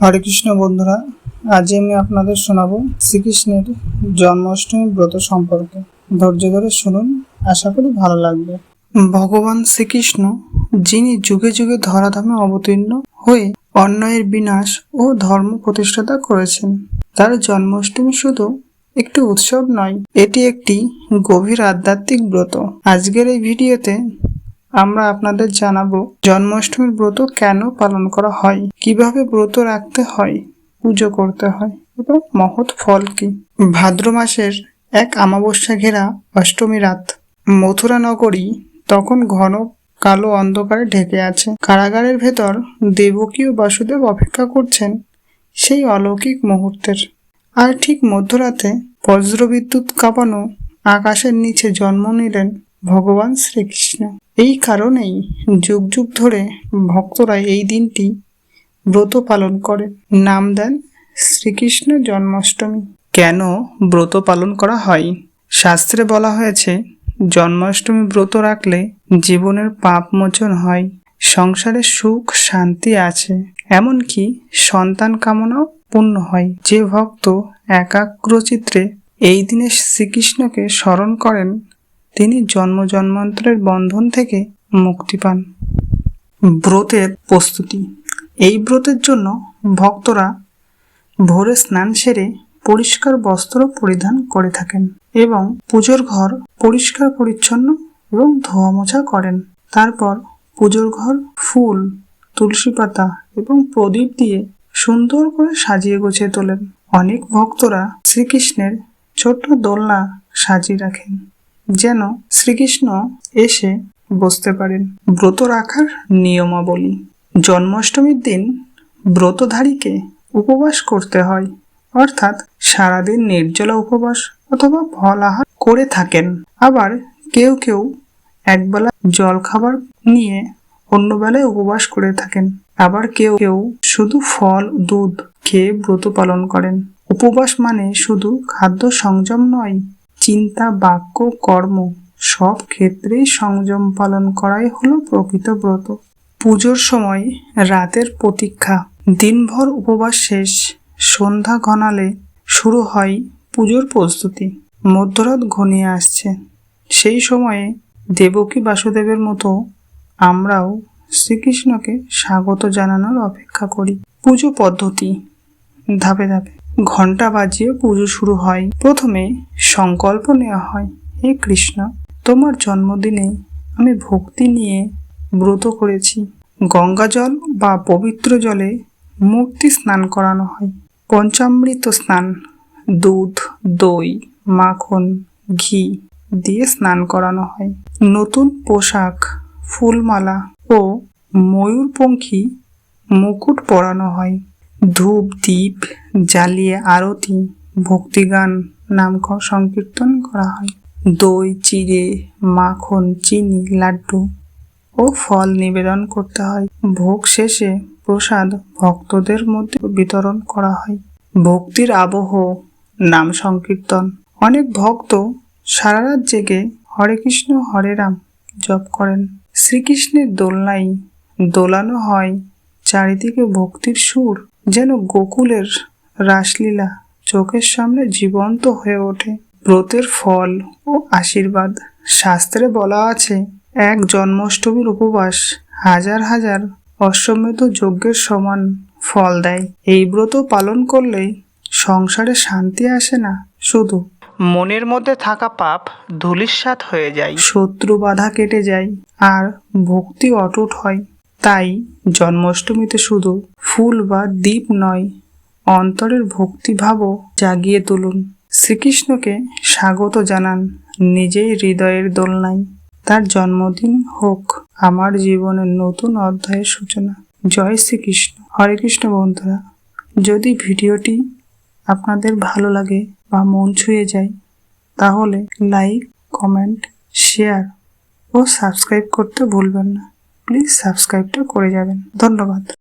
হরে কৃষ্ণ বন্ধুরা, আজ আমি আপনাদের শোনাবো শ্রীকৃষ্ণের জন্মাষ্টমী ব্রত সম্পর্কে। ধৈর্য ধরে শুনুন, আশা করি ভালো লাগবে। ভগবান শ্রীকৃষ্ণ, যিনি যুগে যুগে ধরাধামে অবতীর্ণ হয়ে অন্যায়ের বিনাশ ও ধর্ম প্রতিষ্ঠাতা করেছেন, তার জন্মাষ্টমী শুধু একটি উৎসব নয়, এটি একটি গভীর আধ্যাত্মিক ব্রত। আজকের এই ভিডিওতে আমরা আপনাদের জানাব, জন্মাষ্টমীর ব্রত কেন পালন করা হয়? কীভাবে ব্রত রাখতে হয়? পুজো করতে হয়? এবং মহৎ ফল কি? ভাদ্র মাসের এক আমাবস্যা ঘেরা অষ্টমী রাত। মথুরা নগরী তখন ঘন কালো অন্ধকারে ঢেকে আছে। কারাগারের ভেতর দেবকী ও বাসুদেব অপেক্ষা করছেন সেই অলৌকিক মুহূর্তের। আর ঠিক মধ্যরাতে বজ্রবিদ্যুৎ কাঁপানো আকাশের নিচে জন্ম নিলেন ভগবান শ্রীকৃষ্ণ। এই কারণেই যুগ যুগ ধরে ভক্তরা এই দিনটি ব্রত পালন করেন নাম দেন শ্রীকৃষ্ণ জন্মাষ্টমী। কেন ব্রত পালন করা হয়? শাস্ত্রে বলা হয়েছে, জন্মাষ্টমী ব্রত রাখলে জীবনের পাপ মোচন হয়, সংসারে সুখ শান্তি আছে। এমনকি সন্তান কামনাও পূর্ণ হয়। যে ভক্ত একাগ্রচিত্রে এই দিনে শ্রীকৃষ্ণকে স্মরণ করেন তিনি জন্ম জন্মান্তরের বন্ধন থেকে মুক্তি পান। ব্রতের প্রস্তুতি। এই ব্রতের জন্য ভক্তরা ভোরে স্নান সেরে পরিষ্কার বস্ত্র পরিধান করে থাকেন এবং পুজোর ঘর পরিষ্কার পরিচ্ছন্ন এবং ধোয়া মোছা করেন। তারপর পুজোর ঘর ফুল, তুলসী পাতা এবং প্রদীপ দিয়ে সুন্দর করে সাজিয়ে গুছিয়ে তোলেন। অনেক ভক্তরা শ্রীকৃষ্ণের ছোট্ট দোলনা সাজিয়ে রাখেন। যেন শ্রীকৃষ্ণ এসে বসতে পারেন। ব্রত রাখার নিয়মাবলী। জন্মাষ্টমীর দিন ব্রতধারীকে উপবাস করতে হয়, অর্থাৎ সারাদিন নির্জলা উপবাস অথবা ফল আহার করে থাকেন। আবার কেউ কেউ একবেলা জল খাবার নিয়ে অন্য বেলায় উপবাস করে থাকেন। আবার কেউ কেউ শুধু ফল, দুধ খেয়ে ব্রত পালন করেন। উপবাস মানে শুধু খাদ্য সংযম নয় চিন্তা, বাক্য, কর্ম সব ক্ষেত্রেই সংযম পালন করাই হলো প্রকৃত ব্রত। পুজোর সময় রাতের প্রতীক্ষা। দিনভর উপবাস শেষ। সন্ধ্যা ঘনালে শুরু হয় পুজোর প্রস্তুতি। মধ্যরাত ঘনিয়ে আসছে। সেই সময়ে দেবকী বাসুদেবের মতো আমরাও শ্রীকৃষ্ণকে স্বাগত জানানোর অপেক্ষা করি। পুজো পদ্ধতি ধাপে ধাপে। ঘণ্টা বাজিয়ে পুজো শুরু হয়। প্রথমে সংকল্প নেওয়া হয়, হে কৃষ্ণ, তোমার জন্মদিনে আমি ভক্তি নিয়ে ব্রত করেছি। গঙ্গা জল বা পবিত্র জলে মূর্তি স্নান করানো হয়। পঞ্চামৃত স্নান, দুধ, দই, মাখন, ঘি দিয়ে স্নান করানো হয়। নতুন পোশাক, ফুলমালা ও ময়ূরপঙ্খী মুকুট পরানো হয়। ধূপ, দ্বীপ জ্বালিয়ে আরতি, ভক্তিগান নাম সংকীর্তন করা হয়। দই, চিড়ে, মাখন, চিনি, লাড্ডু ও ফল নিবেদন করতে হয়। ভোগ শেষে প্রসাদ ভক্তদের মধ্যে বিতরণ করা হয়। ভক্তির আবহ নাম সংকীর্তন। অনেক ভক্ত সারা রাত জেগে হরে কৃষ্ণ, হরে রাম জপ করেন। শ্রীকৃষ্ণের দোলনাই দোলানো হয় চারিদিকে ভক্তির সুর। যেন গোকুলের রাসলীলা চোখের সামনে জীবন্ত হয়ে ওঠে। ব্রতের ফল ও আশীর্বাদ। শাস্ত্রে বলা আছে, এক জন্মাষ্টমীর উপবাস হাজার হাজার অশ্বমেধ যজ্ঞের সমান ফল দেয়। এই ব্রত পালন করলে সংসারে শান্তি আসে না, শুধু মনের মধ্যে থাকা পাপ ধূলিসাৎ হয়ে যায়। শত্রু বাধা কেটে যায় আর ভক্তি অটুট হয়। তাই জন্মাষ্টমীতে শুধু ফুল বা দ্বীপ নয়, অন্তরের ভক্তিভাবও জাগিয়ে তুলুন। শ্রীকৃষ্ণকে স্বাগত জানান নিজেই হৃদয়ের দোলনায়। তার জন্মদিন হোক আমার জীবনের নতুন অধ্যায়ের সূচনা। জয় শ্রীকৃষ্ণ। হরে কৃষ্ণ বন্ধুরা, যদি ভিডিওটি আপনাদের ভালো লাগে বা মন ছুঁয়ে যায়, তাহলে লাইক, কমেন্ট, শেয়ার ও সাবস্ক্রাইব করতে ভুলবেন না। প্লিজ সাবস্ক্রাইবটা করে যাবেন। ধন্যবাদ।